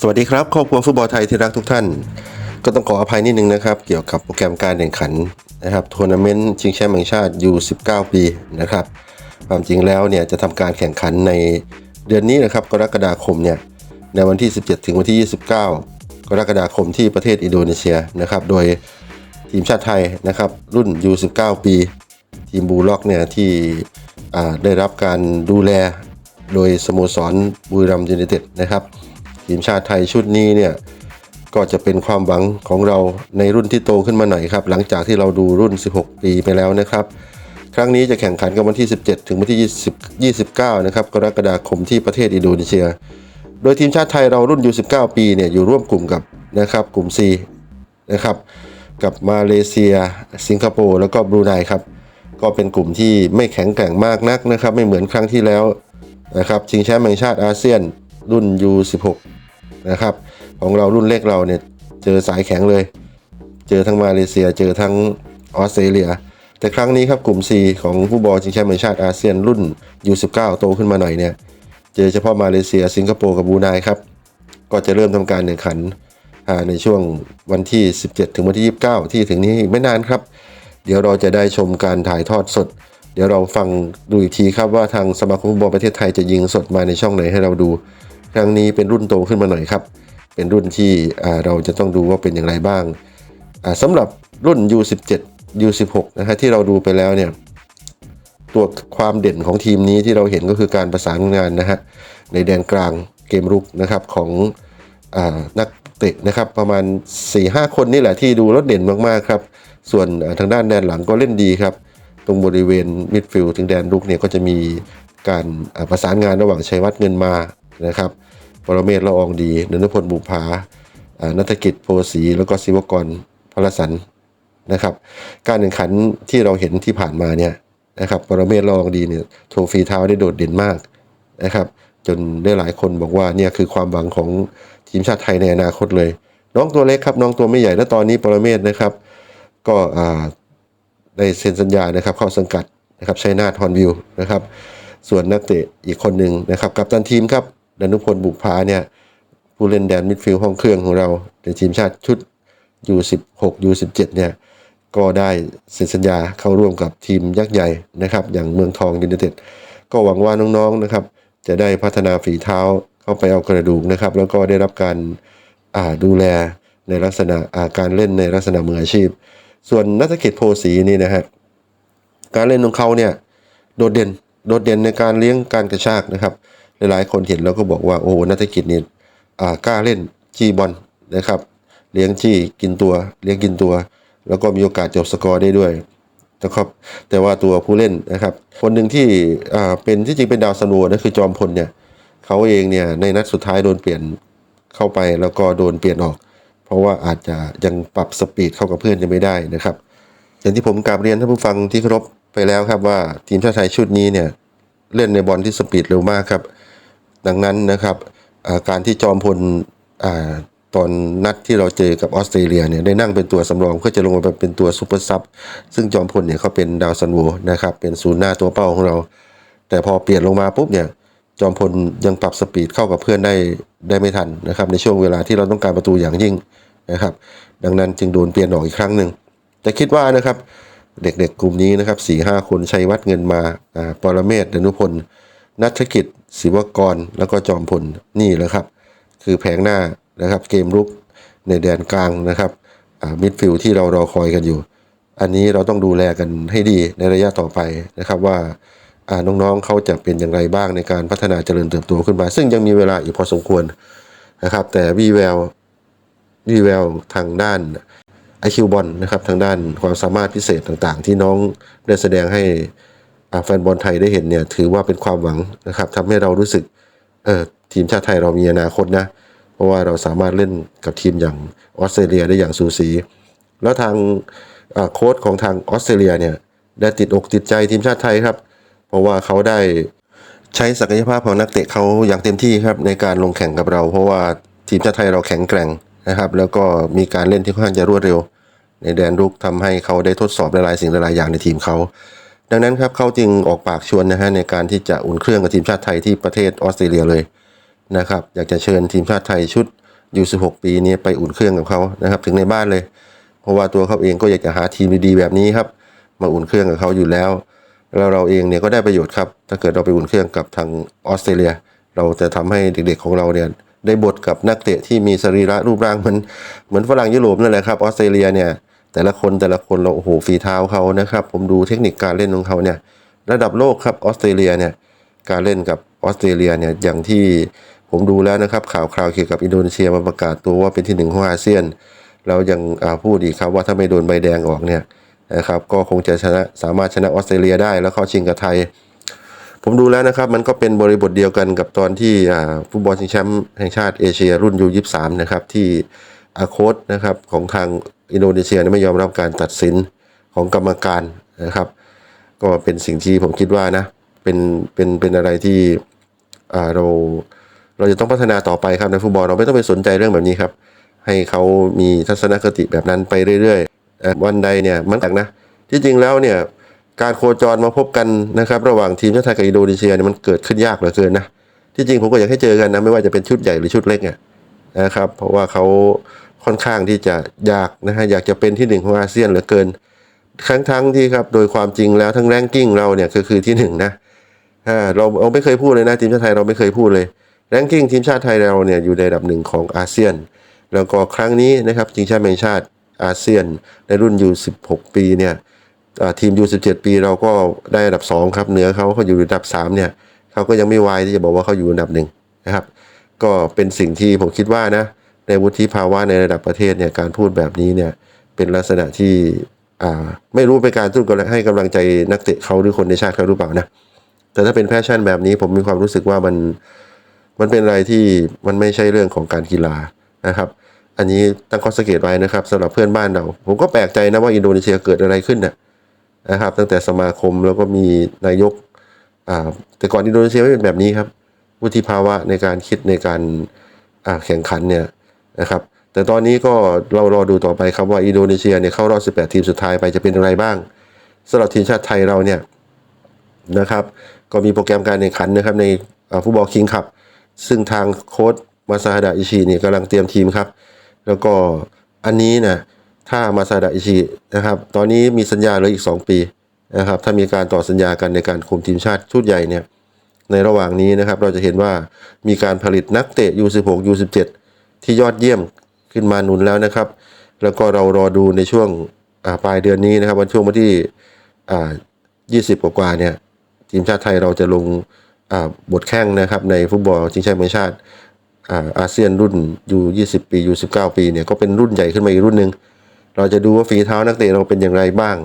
สวัสดีครับครอบครัวฟุตบอลไทยที่รักทุกท่าน ก็ต้องขออภัยนิดนึงนะครับ เกี่ยวกับโปรแกรมการแข่งขันนะครับทัวร์นาเมนต์ชิงแชมป์แห่งชาติยู19 ปีนะครับ ความจริงแล้วเนี่ยจะทำการแข่งขันในเดือนนี้นะครับกรกฎาคมเนี่ยในวันที่ 17 ถึงวันที่ 29 กรกฎาคมที่ประเทศอินโดนีเซียนะครับ โดยทีมชาติไทยนะครับรุ่น U19 ปี ทีมบูล็อกเนี่ยที่ได้รับการดูแล โดยสโมสรบุรีรัมย์ยูไนเต็ดนะครับทีมชาติไทยชุดนี้เนี่ยก็จะเป็นความหวังของเราในรุ่นที่โตขึ้นมาหน่อยครับ หลังจากที่เราดูรุ่น 16 ปีไปแล้วนะครับ ครั้งนี้จะแข่งขันกันวันที่ 17 ถึงวันที่ 20 29 นะครับกรกฎาคมที่ประเทศอินโดนีเซีย โดยทีมชาติไทยเรารุ่นอยู่ 19 ปีเนี่ยอยู่ร่วมกลุ่มกับนะครับกลุ่ม C นะครับกับมาเลเซีย สิงคโปร์แล้วก็บรูไนครับก็เป็นกลุ่มที่ไม่แข็งแกร่งมากนักนะครับ ไม่เหมือนครั้งที่แล้ว นะครับชิงแชมป์แห่งชาติอาเซียนรุ่น U16 นะครับของเรารุ่นเล็กเราเนี่ยเจอสายแข็งเลย เจอทั้งมาเลเซีย เจอทั้งออสเตรเลีย แต่ครั้งนี้ครับกลุ่ม C ของผู้บอลชิงแชมป์แห่งชาติอาเซียนรุ่น U19 โตขึ้นมาหน่อยเนี่ยเจอเฉพาะมาเลเซีย สิงคโปร์กับบรูไนครับก็จะเริ่มทำการแข่งขันในช่วงวันที่ 17 ถึงวันที่ 29 ที่ถึงนี้ไม่นานครับ เดี๋ยวเราจะได้ชมการถ่ายทอดสด ดี๋ยวเราฟังดูอีกทีครับว่าทางสมาคมฟุตบอลประเทศไทยจะยิงสดมาในช่องไหนให้เราดู ครั้งนี้เป็นรุ่นโตขึ้นมาหน่อยครับ เป็นรุ่นที่เราจะต้องดูว่าเป็นอย่างไรบ้างอ่าสำหรับรุ่น U17 U16 นะฮะที่เราดูไปแล้วเนี่ยตัวความเด่นของทีมนี้ที่เราเห็นก็คือการประสานงานนะฮะในแดนกลางเกมรุกนะครับของอนักเตะนะครับประมาณ 4-5 คนนี่แหละที่ดูแล้วเด่นมากๆครับส่วนทางด้านแดนหลังก็เล่นดีครับ ตรงบริเวณมิดฟิลด์ถึงแดนรุกเนี่ยก็จะมีการประสานงานระหว่างชัยวัฒน์เงินมานะครับปรเมศละอองดีนนทพลบุภาอานัฐกิจโพสีแล้วก็ศิวกรพลสันนะครับ การแข่งขันที่เราเห็นที่ผ่านมาเนี่ยนะครับปรเมศลอองดีเนี่ยโชว์ฝีเท้าได้โดดเด่นมากนะครับ จนได้หลายคนบอกว่าเนี่ยคือความหวังของทีมชาติไทยในอนาคตเลย น้องตัวเล็กครับน้องตัวไม่ใหญ่และตอนนี้ปรเมศนะครับ ก็อ่า ได้เซ็นสัญญานะครับเข้าสังกัดนะครับชัยนาทฮอนวิวนะครับ ส่วนนักเตะอีกคนหนึ่งนะครับกัปตันทีมครับดนุพลบุกพาเนี่ยผู้เล่นแดนมิดฟิลด์ห้องเครื่องของเราในทีมชาติชุด U16 U17 เนี่ยก็ได้เซ็นสัญญาเข้าร่วมกับทีมยักษ์ใหญ่นะครับ อย่างเมืองทองยูไนเต็ดก็หวังว่าน้องๆนะครับ จะได้พัฒนาฝีเท้าเข้าไปเอากระดูกนะครับ แล้วก็ได้รับการาดูแลในลักษณะาการเล่นในลักษณะมืออาชีพ ส่วนนักเขตโพสีนี่นะฮะการเล่นของเขาเนี่ยโดดเด่นโดดเด่นในการเลี้ยงการกระชากนะครับ หลายๆคนเห็นแล้วก็บอกว่าโอ้โหนักกิจนี่อ่ากล้าเล่นจี้บอลนะครับเลี้ยงจี้กินตัวเลี้ยงกินตัว แล้วก็มีโอกาสจบสกอร์ได้ด้วยนะครับแต่ว่าตัวผู้เล่นนะครับ คนหนึ่งที่อ่าเป็นที่จริงเป็นดาวซันโวนั่นคือจอมพลเนี่ยเขาเองเนี่ยในนัดสุดท้ายโดนเปลี่ยนเข้าไปแล้วก็โดนเปลี่ยนออก เพราะว่าอาจจะยังปรับสปีดเข้ากับเพื่อนยังไม่ได้นะครับ อย่างที่ผมกราบเรียนท่านผู้ฟังที่เคารพไปแล้วครับว่าทีมชาติไทยชุดนี้เนี่ยเล่นในบอลที่สปีดเร็วมากครับ ดังนั้นนะครับการที่จอมพลอตอนนัดที่เราเจอกับออสเตรเลียเนี่ยได้นั่งเป็นตัวสำรองเพื่อจะลงมาเป็นตัวซูเปอร์ซับซึ่งจอมพลเนี่ยเขาเป็นดาวซันโวนะครับเป็นศูนย์หน้าตัวเป้าของเรา แต่พอเปลี่ยนลงมาปุ๊บเนี่ย จอมพลยังปรับสปีดเข้ากับเพื่อนได้ได้ไม่ทันนะครับ ในช่วงเวลาที่เราต้องการประตูอย่างยิ่งนะครับ ดังนั้นจึงโดนเปลี่ยนออกอีกครั้งหนึ่งแต่คิดว่านะครับเด็กๆ กลุ่มนี้นะครับสี่ห้าคนชัยวัฒน์เงินมาปรเมศดนุพล นัฐกิจศิวกร แล้วก็จอมพลนี่แหละครับ คือแผงหน้านะครับ เกมรุกในแดนกลางนะครับมิดฟิลที่เรารอคอยกันอยู่ อันนี้เราต้องดูแลกันให้ดีในระยะต่อไปนะครับว่า น้องๆเขาจะเป็นอย่างไรบ้างในการพัฒนาเจริญเติบโตขึ้นมา ซึ่งยังมีเวลาอีกพอสมควรนะครับ แต่วีแวววีแววทางด้านไอคิวบอลนะครับทางด้านความสามารถพิเศษต่างๆ ที่น้องได้แสดงให้แฟนบอลไทยได้เห็นเนี่ยถือว่าเป็นความหวังนะครับทำให้เรารู้สึกเออทีมชาติไทยเรามีอนาคตนะ เพราะว่าเราสามารถเล่นกับทีมอย่างออสเตรเลียได้อย่างสูสี แล้วทางโค้ชของทางออสเตรเลียเนี่ยได้ติดอกติดใจทีมชาติไทยครับ เพราะว่าเขาได้ใช้ศักยภาพของนักเตะเขาอย่างเต็มที่ครับในการลงแข่งกับเรา เพราะว่าทีมชาติไทยเราแข็งแกร่งนะครับ แล้วก็มีการเล่นที่ค่อนข้างจะรวดเร็ว ในแดนรุกทำให้เขาได้ทดสอบหลายๆสิ่งหลายๆอย่างในทีมเขาดังนั้นครับเขาจึงออกปากชวนนะฮะในการที่จะอุ่นเครื่องกับทีมชาติไทยที่ประเทศออสเตรเลียเลยนะครับอยากจะเชิญทีมชาติไทยชุดยู16 ปีนี้ไปอุ่นเครื่องกับเขานะครับถึงในบ้านเลย เพราะว่าตัวเขาเองก็อยากจะหาทีมดีๆแบบนี้ครับ มาอุ่นเครื่องกับเขาอยู่แล้ว แล้วเราเองเนี่ยก็ได้ประโยชน์ครับ ถ้าเกิดเราไปอุ่นเครื่องกับทางออสเตรเลีย เราจะทำให้เด็กๆของเราเนี่ยได้บทกับนักเตะที่มีสรีระรูปร่างเหมือนเหมือนฝรั่งยุโรปนั่นแหละครับออสเตรเลียเนี่ยแต่ละคนแต่ละคนเราโอ้โหฝีเท้าเขานะครับ ผมดูเทคนิคการเล่นของเขาเนี่ยระดับโลกครับออสเตรเลียเนี่ยการเล่นกับออสเตรเลียเนี่ยอย่างที่ผมดูแล้วนะครับข่าวคราวเกี่ยวกับอินโดนีเซียมาประกาศตัวว่าเป็นที่หนึ่งของอาเซียนแล้วยังพูดอีกครับว่าถ้าไม่โดนใบแดงออกเนี่ย นะครับก็คงจะชนะสามารถชนะออสเตรเลียได้แล้วเข้าชิงกับไทย ผมดูแล้วนะครับมันก็เป็นบริบทเดียวกันกับตอนที่ฟุตบอลชิงแชมป์แห่งชาติเอเชีย รุ่นยู23นะครับที่อาโคดนะครับของทางอินโดนีเซียไม่ยอมรับการตัดสินของกรรมการนะครับ ก็เป็นสิ่งที่ผมคิดว่านะเป็นเป็นเป็นอะไรที่เราเราจะต้องพัฒนาต่อไปครับในฟุตบอลเราไม่ต้องไปสนใจเรื่องแบบนี้ครับ ให้เขามีทัศนคติแบบนั้นไปเรื่อยๆ วันใดเนี่ยมันต่างนะ ที่จริงแล้วเนี่ยการโคจรมาพบกันนะครับระหว่างทีมชาติไทยกับอินโดนีเซียเนี่ยมันเกิดขึ้นยากเหลือเกินนะที่จริงผมก็อยากให้เจอกันนะไม่ว่าจะเป็นชุดใหญ่หรือชุดเล็กเนี่ยนะครับเพราะว่าเขาค่อนข้างที่จะอยากนะฮะอยากจะเป็นที่หนึ่งของอาเซียนเหลือเกินทั้งทั้งที่ครับโดยความจริงแล้วทั้งแรงกิ้งเราเนี่ยก็คือที่หนึ่งนะเราเราไม่เคยพูดเลยนะทีมชาติไทยเราไม่เคยพูดเลยแรงกิ้งทีมชาติไทยเราเนี่ยอยู่ในระดับหนึ่งของอาเซียน แล้วก็ครั้งนี้นะครับชิงชมป์แห่งชาติ อาเซียนในรุ่นยู16 ปีเนี่ยทีมยู17 ปีเราก็ได้อันดับ 2 ครับ เหนือเขาเขาอยู่อันดับ 3 เนี่ยเขาก็ยังไม่วายที่จะบอกว่าเขาอยู่อันดับหนึ่งนะครับ ก็เป็นสิ่งที่ผมคิดว่านะในวุฒิภาวะในระดับประเทศเนี่ยการพูดแบบนี้เนี่ยเป็นลักษณะที่ไม่รู้เป็นการตุ้นกำลังให้กำลังใจนักเตะเขาหรือคนในชาติเขาหรือเปล่านะแต่ถ้าเป็นแพชชั่นแบบนี้ผมมีความรู้สึกว่ามันมันเป็นอะไรที่มันไม่ใช่เรื่องของการกีฬานะครับ อันนี้ตั้งข้อสังเกตไว้นะครับสำหรับเพื่อนบ้านเรา ผมก็แปลกใจนะว่าอินโดนีเซียเกิดอะไรขึ้นนะนะครับ ตั้งแต่สมาคมแล้วก็มีนายกอ่าแต่ก่อนอินโดนีเซียไม่เป็นแบบนี้ครับวุฒิภาวะในการคิดในการอ่าแข่งขันเนี่ยนะครับ แต่ตอนนี้ก็เรารอดูต่อไปครับว่าอินโดนีเซียเนี่ยเข้ารอบ 18 ทีมสุดท้ายไปจะเป็นอะไรบ้างสำหรับทีมชาติไทยเราเนี่ยนะครับ ก็มีโปรแกรมการแข่งขันนะครับในฟุตบอลคิงคับซึ่งทางโค้ชมาซาฮดะอิชิเนี่ยกำลังเตรียมทีมครับ แล้วก็อันนี้นะถ้ามาซาดะอิชินะครับ ตอนนี้มีสัญญาเหลืออีก 2 ปีนะครับ ถ้ามีการต่อสัญญากันในการคุมทีมชาติชุดใหญ่เนี่ย ในระหว่างนี้นะครับ เราจะเห็นว่ามีการผลิตนักเตะ U16 U17 ที่ยอดเยี่ยมขึ้นมาหนุนแล้วนะครับ แล้วก็เรารอดูในช่วงปลายเดือนนี้นะครับ วันช่วงวันที่อ่า20 กว่าเนี่ย ทีมชาติไทยเราจะลงบทแข่งนะครับในฟุตบอลชิงแชมป์แห่งชาติ อาเซียนรุ่นยู20 ปี ยู19 ปีเนี่ยก็เป็นรุ่นใหญ่ขึ้นมาอีกรุ่นหนึ่งเราจะดูว่าฝีเท้านักเตะเราเป็นอย่างไรบ้าง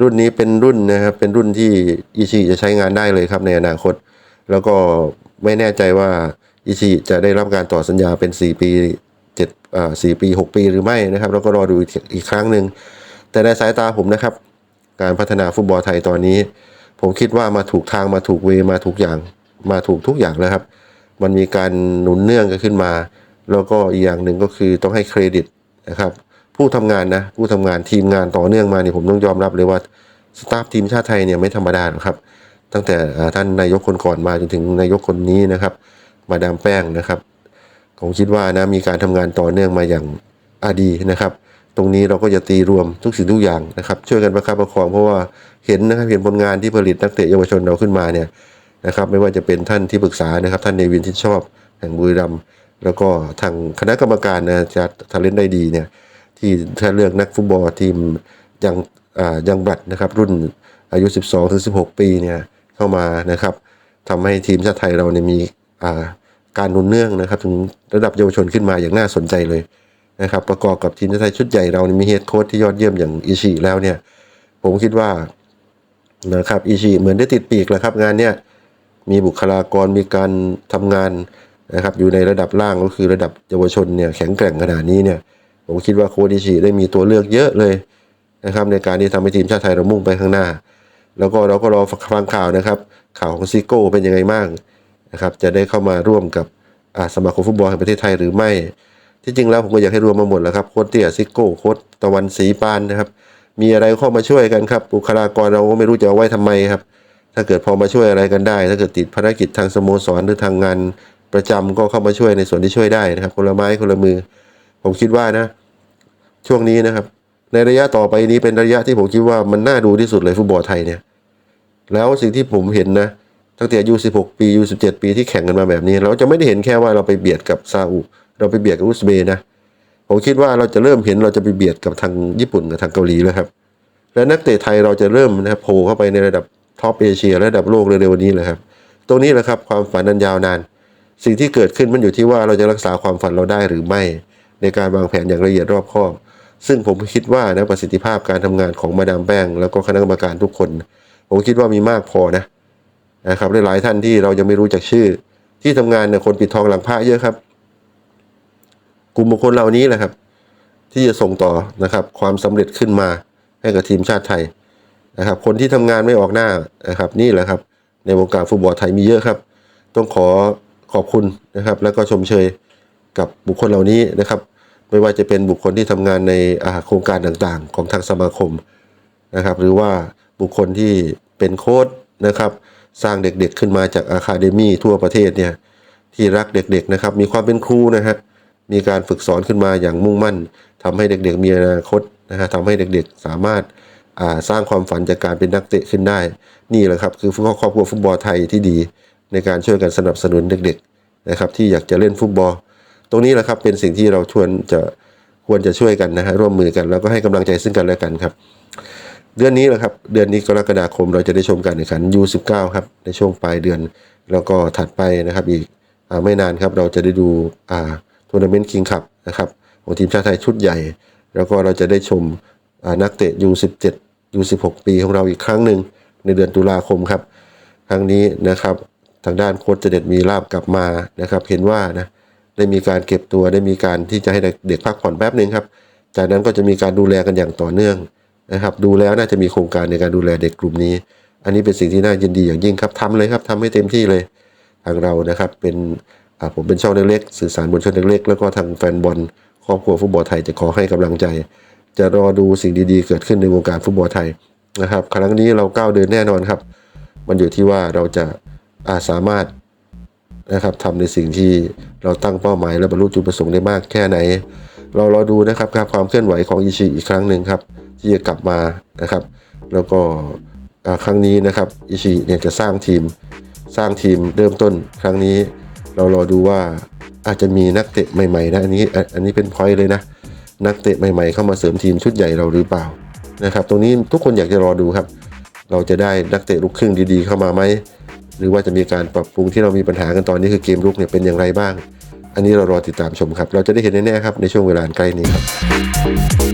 รุ่นนี้เป็นรุ่นนะครับเป็นรุ่นที่อิชิจะใช้งานได้เลยครับในอนาคต แล้วก็ไม่แน่ใจว่าอิชิจะได้รับการต่อสัญญาเป็น 4 ปี7อ่า4ปี 6 ปีหรือไม่นะครับ แล้วก็รอดูอีกอีกครั้งหนึ่งแต่ในสายตาผมนะครับ การพัฒนาฟุตบอลไทยตอนนี้ ผมคิดว่ามาถูกทางมาถูกเวมาถูกอย่างมาถูกทุกอย่างแล้วครับ มันมีการหนุนเนื่องกันขึ้นมา แล้วก็อีกอย่างหนึ่งก็คือต้องให้เครดิตนะครับผู้ทำงานนะผู้ทำงานทีมงานต่อเนื่องมาเนี่ยผมต้องยอมรับเลยว่าสตาฟทีมชาติไทยเนี่ยไม่ธรรมดาครับ ตั้งแต่ท่านนายกคนก่อนมาจนถึงนายกคนนี้นะครับ มาดามแป้งนะครับ ผมคิดว่านะมีการทำงานต่อเนื่องมาอย่างอาดีนะครับ ตรงนี้เราก็จะตีรวมทุกสิ่งทุกอย่างนะครับ ช่วยกันประคับประคองเพราะว่าเห็นนะครับเห็นผลงานที่ผลิตนักเตะเยาวชนเราขึ้นมาเนี่ย นะครับ ไม่ว่าจะเป็นท่านที่ปรึกษานะครับ ท่านเนวินที่ชอบแห่งบุรีรัมย์แล้วก็ทางคณะกรรมการนะจะทาเลนได้ดีเนี่ยที่ถ้าเลือกนักฟุตบอลทีมยังอ่ายังบัตรนะครับ รุ่นอายุ 12ถึง16 ปีเนี่ยเข้ามานะครับทำให้ทีมชาติไทยเราเนี่ยมีอ่าการหนุนเนื่องนะครับ ถึงระดับเยาวชนขึ้นมาอย่างน่าสนใจเลยนะครับ ประกอบกับทีมชาติไทยชุดใหญ่เรานี่มีเฮดโค้ชที่ยอดเยี่ยมอย่างอิชิแล้วเนี่ย ผมคิดว่านะครับอิชิเหมือนได้ติดปีกแล้วครับงานเนี่ย มีบุคลากรมีการทำงานนะครับอยู่ในระดับล่างก็คือระดับเยาวชนเนี่ยแข็งแกร่งขนาดนี้เนี่ยผมคิดว่าโค้ชอิชิได้มีตัวเลือกเยอะเลยนะครับในการที่ทำให้ทีมชาติไทยเรามุ่งไปข้างหน้า แล้วก็เราก็รอฟังข่าวนะครับ ข่าวของซิโก้เป็นยังไงบ้างนะครับจะได้เข้ามาร่วมกับสมาคมฟุตบอลแห่งประเทศไทยหรือไม่ ที่จริงแล้วผมก็อยากให้รวมมาหมดแล้วครับโค้ชเตี้ยซิโก้โค้ชตะวันศรีปานนะครับมีอะไรเข้ามาช่วยกันครับบุคลากรเราก็ไม่รู้จะเอาไว้ทำไมครับ ถ้าเกิดพอมาช่วยอะไรกันได้ ถ้าเกิดติดภารกิจทางสโมสรหรือทางงานประจำก็เข้ามาช่วยในส่วนที่ช่วยได้นะครับ คนละไม้คนละมือ ผมคิดว่านะ ช่วงนี้นะครับ ในระยะต่อไปนี้เป็นระยะที่ผมคิดว่ามันน่าดูที่สุดเลยฟุตบอลไทยเนี่ย แล้วสิ่งที่ผมเห็นนะตั้งแต่อายุ16ปีอายุ17ปีที่แข่งกันมาแบบนี้ เราจะไม่ได้เห็นแค่ว่าเราไปเบียดกับซาอุเราไปเบียดกับอุซเบย์นะผมคิดว่าเราจะเริ่มเห็นเราจะไปเบียดกับทางญี่ปุ่นกับทางเกาหลีแล้วครับ และนักเตะไทยเราจะเริ่มนะครับโผล่เข้าไปในระดับ ท็อปเอเชียและระดับโลกเร็วๆนี้เลยครับ ตรงนี้แหละครับความฝันนันยาวนาน สิ่งที่เกิดขึ้นมันอยู่ที่ว่าเราจะรักษาความฝันเราได้หรือไม่ ในการวางแผนอย่างละเอียดรอบคอบ ซึ่งผมคิดว่านะประสิทธิภาพการทำงานของมาดามแป้งแล้วก็คณะกรรมการทุกคน ผมคิดว่ามีมากพอนะนะครับหลายๆท่านที่เรายังไม่รู้จักชื่อ ที่ทำงานเนี่ยคนปิดทองหลังพระเยอะครับ กลุ่มบุคคลเหล่านี้แหละครับ ที่จะส่งต่อนะครับ ความสำเร็จขึ้นมาให้กับทีมชาติไทย นะครับ คนที่ทำงานไม่ออกหน้านะครับ นี่แหละครับ ในวงการฟุตบอลไทยมีเยอะครับ ต้องขอขอบคุณนะครับ แล้วก็ชมเชยกับบุคคลเหล่านี้นะครับ ไม่ว่าจะเป็นบุคคลที่ทำงานในอ่าโครงการต่างๆ ของทางสมาคมนะครับ หรือว่าบุคคลที่เป็นโค้ชนะครับ สร้างเด็กๆขึ้นมาจากอาคาเดมี่ทั่วประเทศเนี่ยที่รักเด็กๆนะครับ มีความเป็นครูนะฮะมีการฝึกสอนขึ้นมาอย่างมุ่งมั่นทำให้เด็กๆมีอนาคตนะฮะทำให้เด็กๆสามารถ สร้างความฝันจากการเป็นนักเตะขึ้นได้ นี่แหละครับคือครอบครัวฟุตบอลไทยที่ดี ในการช่วยกันสนับสนุนเด็กๆนะครับที่อยากจะเล่นฟุตบอล ตรงนี้แหละครับเป็นสิ่งที่เราชวนจะควรจะช่วยกันนะฮะร่วมมือกันแล้วก็ให้กำลังใจซึ่งกันและกันครับ เดือนนี้แหละครับเดือนนี้กรกฎาคมเราจะได้ชมการแข่งขัน U19 ครับในช่วงปลายเดือนแล้วก็ถัดไปนะครับอีกอไม่นานครับเราจะได้ดูอ่าทัวร์นาเมนต์คิงคัพนะครับของทีมชาติไทยชุดใหญ่ แล้วก็เราจะได้ชม นักเตะ U17 U16 ปีของเราอีกครั้งหนึ่งในเดือนตุลาคมครับ ครั้งนี้นะครับทางด้านโค้ชเจเด็ดมีลาบกลับมานะครับ เห็นว่านะได้มีการเก็บตัวได้มีการที่จะให้เด็กพักผ่อนแป๊บหนึ่งครับ จากนั้นก็จะมีการดูแลกันอย่างต่อเนื่องนะครับ ดูแล้วน่าจะมีโครงการในการดูแลเด็กกลุ่มนี้ อันนี้เป็นสิ่งที่น่ายินดีอย่างยิ่งครับทำเลยครับทำให้เต็มที่เลยทางเรานะครับเป็นผมเป็นช่องเล็กๆสื่อสารบนช่องเล็กๆแล้วก็ทางแฟนบอลครอบครัวฟุตบอลไทยจะขอให้กำลังใจ จะรอดูสิ่งดีๆ เกิดขึ้นในวงการฟุตบอลไทยนะครับ ครั้งนี้เราก้าวเดินแน่นอนครับ มันอยู่ที่ว่าเราจะอาสามารถนะครับทำในสิ่งที่เราตั้งเป้าหมาย และบรรลุจุดประสงค์ได้มากแค่ไหน เรารอดูนะครับครับความเคลื่อนไหวของอิชิอีกครั้งหนึ่งครับ ที่จะกลับมานะครับ แล้วก็ครั้งนี้นะครับอิชิเนี่ยจะสร้างทีมสร้างทีมเริ่มต้นครั้งนี้ เรารอดูว่าอาจจะมีนักเตะใหม่ๆนะอันนี้อันนี้เป็นพอยต์เลยนะ นักเตะใหม่ๆ เข้ามาเสริมทีมชุดใหญ่เราหรือเปล่านะครับตรงนี้ทุกคนอยากจะรอดูครับ เราจะได้นักเตะลูกครึ่งดีๆเข้ามาไหมหรือว่าจะมีการปรับปรุงที่เรามีปัญหากันตอนนี้คือเกมลุกเนี่ยเป็นอย่างไรบ้าง อันนี้เรารอติดตามชมครับ เราจะได้เห็นแน่ๆครับในช่วงเวลาใกล้นี้ครับ